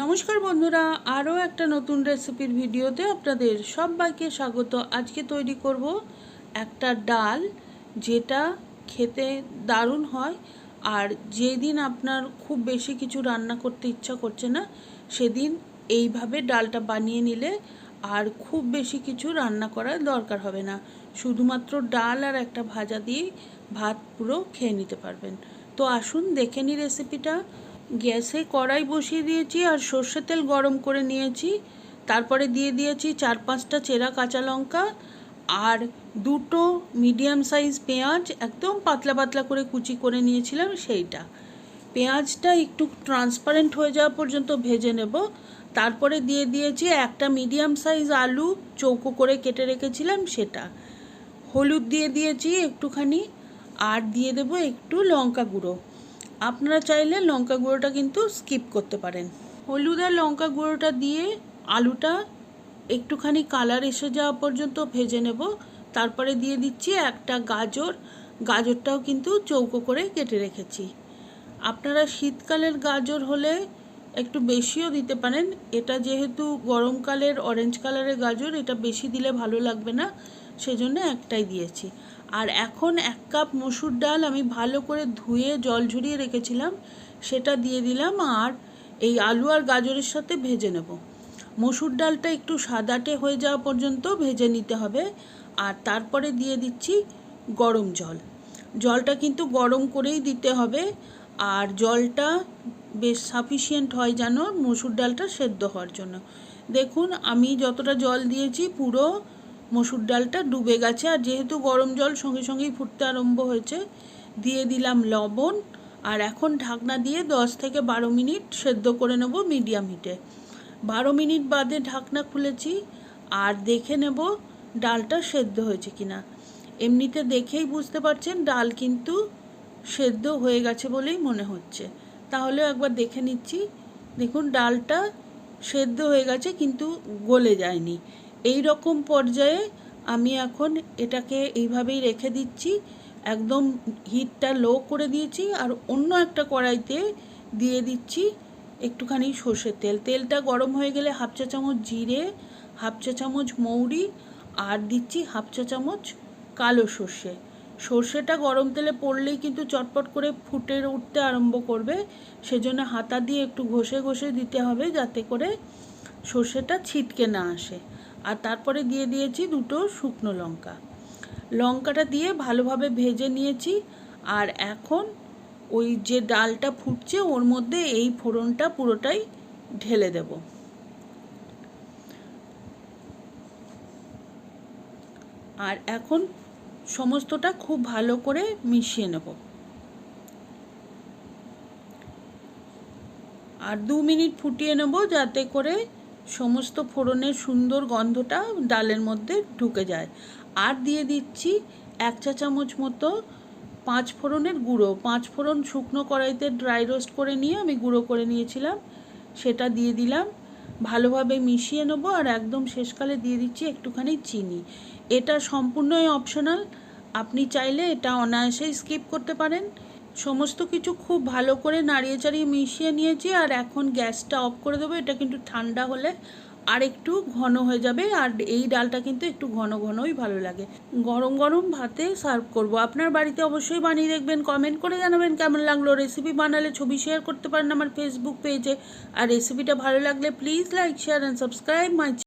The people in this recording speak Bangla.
নমস্কার বন্ধুরা, আরও একটা নতুন রেসিপির ভিডিওতে আপনাদের সবাইকে স্বাগত। আজকে তৈরি করব একটা ডাল, যেটা খেতে দারুণ হয়, আর যেদিন আপনার খুব বেশি কিছু রান্না করতে ইচ্ছা করছে না, সেদিন এইভাবে ডালটা বানিয়ে নিলে আর খুব বেশি কিছু রান্না করার দরকার হবে না। শুধুমাত্র ডাল আর একটা ভাজা দিয়ে ভাত পুরো খেয়ে নিতে পারবেন। তো আসুন দেখে নিই রেসিপিটা। গ্যাসে কড়াই বসিয়ে দিয়েছি আর সর্ষে তেল গরম করে নিয়েছি। তারপরে দিয়ে দিয়েছি চার পাঁচটা চেরা কাঁচা লঙ্কা আর দুটো মিডিয়াম সাইজ পেঁয়াজ, একদম পাতলা পাতলা করে কুচি করে নিয়েছিলাম সেইটা। পেঁয়াজটা একটু ট্রান্সপারেন্ট হয়ে যাওয়া পর্যন্ত ভেজে নেব। তারপরে দিয়ে দিয়েছি একটা মিডিয়াম সাইজ আলু, চৌকো করে কেটে রেখেছিলাম সেটা। হলুদ দিয়ে দিয়েছি একটুখানি আর দিয়ে দেব একটু লঙ্কা গুঁড়ো। আপনারা চাইলে লঙ্কা গুঁড়োটা কিন্তু স্কিপ করতে পারেন। হলুদ আর লঙ্কা গুঁড়োটা দিয়ে আলুটা একটুখানি কালার এসে যাওয়া পর্যন্ত ভেজে নেব। তারপরে দিয়ে দিচ্ছি একটা গাজর। গাজরটাও কিন্তু চৌকো করে কেটে রেখেছি। আপনারা শীতকালের গাজর হলে একটু বেশিও দিতে পারেন। এটা যেহেতু গরমকালের অরেঞ্জ কালারের গাজর, এটা বেশি দিলে ভালো লাগবে না। সেজন্য একটাই দিয়েছি। আর এখন এক কাপ মসুর ডাল আমি ভালো করে ধুয়ে জল ঝরিয়ে রেখেছিলাম, সেটা দিয়ে দিলাম আর এই আলু আর গাজরের সাথে ভেজে নেব। মসুর ডালটা একটু সাদাটে হয়ে যাওয়া পর্যন্ত ভেজে নিতে হবে আর তারপরে দিয়ে দিচ্ছি গরম জল। জলটা কিন্তু গরম করেই দিতে হবে আর জলটা বেশ সাফিসিয়েন্ট হয় যেন মসুর ডালটা সেদ্ধ হওয়ার জন্য। দেখুন, আমি যতটা জল দিয়েছি পুরো মসুর ডালটা ডুবে গেছে আর যেহেতু গরম জল সঙ্গে সঙ্গেই ফুটতে আরম্ভ হয়েছে, দিয়ে দিলাম লবণ আর এখন ঢাকনা দিয়ে দশ থেকে বারো মিনিট সেদ্ধ করে নেব মিডিয়াম হিটে। বারো মিনিট বাদে ঢাকনা খুলেছি আর দেখে নেব ডালটা সেদ্ধ হয়েছে কিনা। এমনিতে দেখেই বুঝতে পারছেন ডাল কিন্তু সেদ্ধ হয়ে গেছে বলেই মনে হচ্ছে। তাহলে একবার দেখে নিচ্ছি। দেখুন, ডালটা সেদ্ধ হয়ে গেছে কিন্তু গলে যায়নি। এই রকম পর্যায়ে আমি এখন এটাকে এইভাবেই রেখে দিচ্ছি। একদম হিটটা লো করে দিয়েছি আর অন্য একটা কড়াইতে দিয়ে দিচ্ছি একটুখানি সর্ষের তেল। তেলটা গরম হয়ে গেলে হাফ চা চামচ জিরে, হাফ চা চামচ মৌরি আর দিচ্ছি হাফ চা চামচ কালো সর্ষে। সর্ষেটা গরম তেলে পড়লেই কিন্তু চটপট করে ফুটে উঠতে আরম্ভ করবে। সেজন্য হাতা দিয়ে একটু ঘষে ঘষে দিতে হবে যাতে করে সর্ষেটা ছিটকে না আসে। আর তারপরে দিয়ে দিয়েছি দুটো শুকনো লঙ্কা। লঙ্কাটা দিয়ে ভালোভাবে ভেজে নিয়েছি। আর এখন ওই যে ডালটা ফুটছে, ওর মধ্যে এই ফোড়নটা পুরোটাই ঢেলে দেব। আর এখন সমস্তটা খুব ভালো করে মিশিয়ে নেব। আর দু মিনিট ফুটিয়ে নেব যাতে করে সমস্ত ফোড়নের সুন্দর গন্ধটা ডালের মধ্যে ঢুকে যায়। আর দিয়ে দিচ্ছি এক চা চামচ মতো পাঁচ ফোড়নের গুঁড়ো। পাঁচ ফোড়ন শুকনো কড়াইতে ড্রাই রোস্ট করে নিয়ে আমি গুঁড়ো করে নিয়েছিলাম। সেটা দিয়ে দিলাম। ভালোভাবে মিশিয়ে নেব আর একদম শেষকালে দিয়ে দিচ্ছি একটুখানি চিনি। এটা সম্পূর্ণই অপশনাল আপনি চাইলে এটা অনায়াসেই স্কিপ করতে পারেন। সমস্ত কিছু খুব ভালো করে নাড়িয়ে চাড়িয়ে মিশিয়ে নিয়েছি আর এখন গ্যাসটা অফ করে দেবো। এটা কিন্তু ঠান্ডা হলে আর একটু ঘন হয়ে যাবে আর এই ডালটা কিন্তু একটু ঘন ঘনই ভালো লাগে। গরম গরম ভাতে সার্ভ করব। আপনার বাড়িতে অবশ্যই বানিয়ে দেখবেন কমেন্ট করে জানাবেন কেমন লাগল। রেসিপি বানালে ছবি শেয়ার করতে পারেন আমার ফেসবুক পেজে আর রেসিপিটা ভালো লাগলে please like share and subscribe my